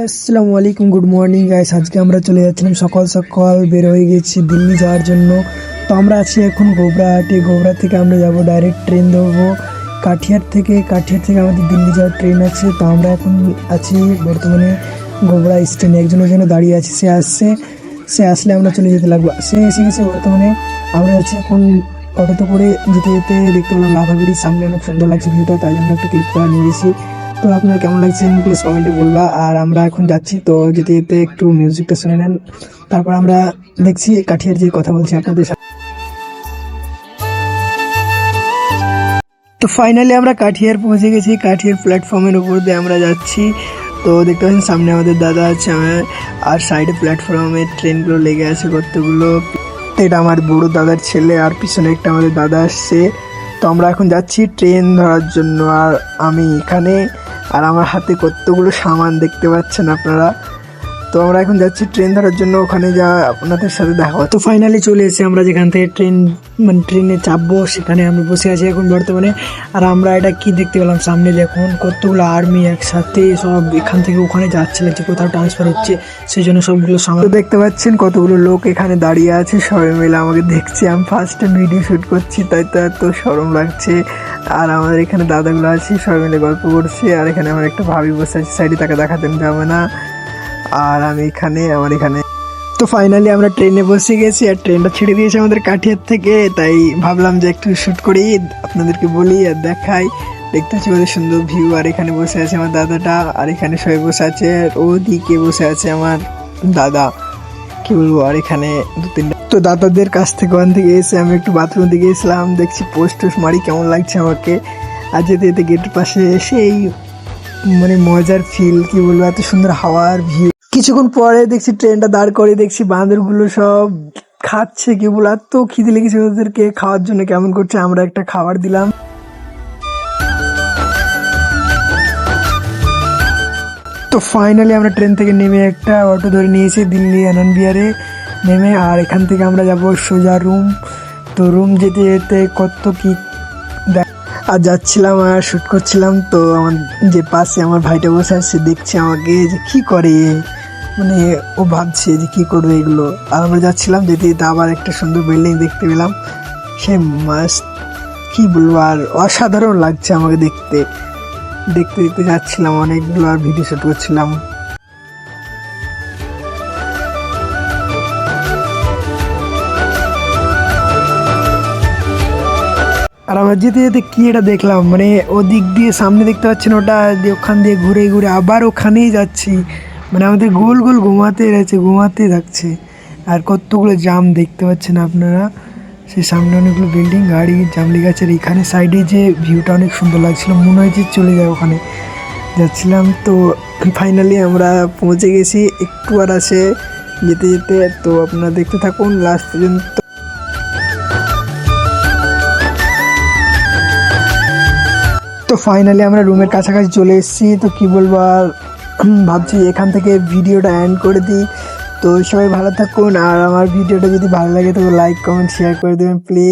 আসসালামু আলাইকুম good morning guys আজকে আমরা চলে যাচ্ছিলাম সকাল সকাল, বের হয়ে গেছি দিল্লি যাওয়ার জন্য। তো আমরা আছি এখন গোবরাহাটে। গোবরা থেকে আমরা যাব ডাইরেক্ট ট্রেন ধরবো। কাঠিয়ার থেকে কাঠিয়ার থেকে আমাদের দিল্লি যাওয়ার ট্রেন আছে। তো আমরা এখন আছি বর্তমানে গোবরা স্ট্যান্ডে একজনের জন্য দাঁড়িয়ে আছি, সে আসছে। সে আসলে আমরা চলে যেতে লাগবো। সে এসে গেছে বর্তমানে। আমরা আছি এখন অটোতে করে যেতে যেতে দেখতে পেলাম লাভাগিরির সামনে। অনেক সুন্দর লাগছে ভিউটা, তাই জন্য একটু ক্লিক করে নিয়ে তো আপনার কেমন লাগছে প্লিজ কমেন্টে বলবা। আর আমরা এখন যাচ্ছি তো যেতে যেতে একটু মিউজিকটা শুনে নেন। তারপর আমরা দেখছি কাঠিয়ার যে কথা বলছি আপনাদের সাথে। তো ফাইনালি আমরা কাঠিয়ার পৌঁছে গেছি। কাঠিয়ার প্ল্যাটফর্মের উপর দিয়ে আমরা যাচ্ছি। তো দেখতে পাচ্ছেন সামনে আমাদের দাদা আছে আর সাইডে প্ল্যাটফর্মে ট্রেনগুলো লেগে আছে কতগুলো এটা আমার বড় দাদার ছেলে আর পিছনে একটা আমাদের দাদা আসছে। তো আমরা এখন যাচ্ছি ট্রেন ধরার জন্য। আর আমি এখানে আর আমার হাতে কতগুলো সামান দেখতে পাচ্ছেন আপনারা? তো আমরা এখন যাচ্ছি ট্রেন ধরার জন্য, ওখানে যা আপনাদের সাথে দেখা তো ফাইনালি চলে এসেছি আমরা, যেখান থেকে ট্রেন মানে ট্রেনে চাপবো, সেখানে আমি বসে আছি এখন বর্তমানে। আর আমরা এটা কি দেখতে পেলাম সামনে, দেখুন, কতগুলো আর্মি একসাথে সব এখান থেকে ওখানে যাচ্ছে লাগছে কোথাও ট্রান্সফার হচ্ছে সেই জন্য সবগুলো সামনে। দেখতে পাচ্ছেন কতগুলো লোক এখানে দাঁড়িয়ে আছে, সবাই মিলে আমাকে দেখছে। আমি ফার্স্টে ভিডিও শ্যুট করছি, তাই তো এত সরম লাগছে। আর আমাদের এখানে দাদাগুলো আছে, সবাই মিলে গল্প করছে। আর এখানে আমার একটা ভাবি বসে আছে, সাইডে তাকে দেখাতে যাবে না। আর আমি এখানে, আমার এখানে। তো ফাইনালি আমরা ট্রেনে বসে গেছি আর ট্রেনটা ছেড়ে দিয়েছে আমাদের কাঠিয়ার থেকে। তাই ভাবলাম যে একটু শ্যুট করি, আপনাদেরকে বলি আর দেখাই। দেখতে পাচ্ছি কত সুন্দর ভিউ আর এখানে বসে আছে আমার দাদাটা, আর এখানে সবাই বসে আছে, আর ওদিকে বসে আছে আমার দাদা। কি বলব, আর এখানে দু তিনটা তো দাদাদের কাছ থেকে ওখান থেকে এসে আমি একটু বাথরুম দিকে গেছিলাম, দেখছি পোস্ট টোস্ট মারি, কেমন লাগছে আমাকে। আর যেতে যেতে গেটের পাশে এসে এই মানে মজার ফিল কি বলব, এত সুন্দর হাওয়ার ভিউ কিছুক্ষণ পরে দেখছি ট্রেনটা দাঁড় করে দেখছি বাঁদরগুলো সব খাচ্ছে কি বলব এত খিদে লেগেছে ওদেরকে খাওয়ার জন্য, কেমন করছে আমরা একটা খাবার দিলাম তো ফাইনালি আমরা ট্রেন থেকে নেমে একটা অটো ধরে নিয়েছি দিল্লি আনন্দ বিহারে নেমে, আর এখান থেকে আমরা যাব সোজা রুম তো রুম যেতে যেতে কত কি আর যাচ্ছিলাম আর শ্যুট করছিলাম, তো আমার যে পাশে আমার ভাইটা বসে আছে, দেখছে আমাকে যে কি করে? মানে ও ভাবছে যে কি করবে এগুলো। আর আমরা যাচ্ছিলাম যেতে যেতে আবার একটা সুন্দর বিল্ডিং দেখতে পেলাম। সে মাস্ট কি বলব, আর অসাধারণ লাগছে আমাকে দেখতে। দেখতে দেখতে যাচ্ছিলাম, অনেকগুলো আর ভিডিও শ্যুট করছিলাম। আর আমরা যেতে যেতে কি এটা দেখলাম মানে ওদিক দিয়ে সামনে দেখতে পাচ্ছেন ওটা ওখান দিয়ে ঘুরে ঘুরে আবার ওখানেই যাচ্ছি। মানে আমাদের গোল গোল ঘুমাতে রয়েছে, ঘুমাতে থাকছে। আর কতগুলো জাম দেখতে পাচ্ছেন আপনারা? সেই সামনে অনেকগুলো বিল্ডিং, গাড়ি জাম লেগে আছে আর এখানে সাইডে যে ভিউটা অনেক সুন্দর লাগছিল, মনে হয় যে চলে যায় ওখানে। যাচ্ছিলাম তো ফাইনালি আমরা পৌঁছে গেছি, একটু আর আসে যেতে যেতে। তো আপনারা দেখতে থাকুন লাস্ট পর্যন্ত। তো ফাইনালি আমরা রুমের কাছাকাছি চলে এসেছি, তো কি বলব আর ভাবছি এখান থেকে ভিডিওটা এন্ড করে দিই। তো সবাই ভালো থাকুন, আর আমার ভিডিওটা যদি ভালো লাগে তো লাইক কমেন্ট শেয়ার করে দেবেন প্লিজ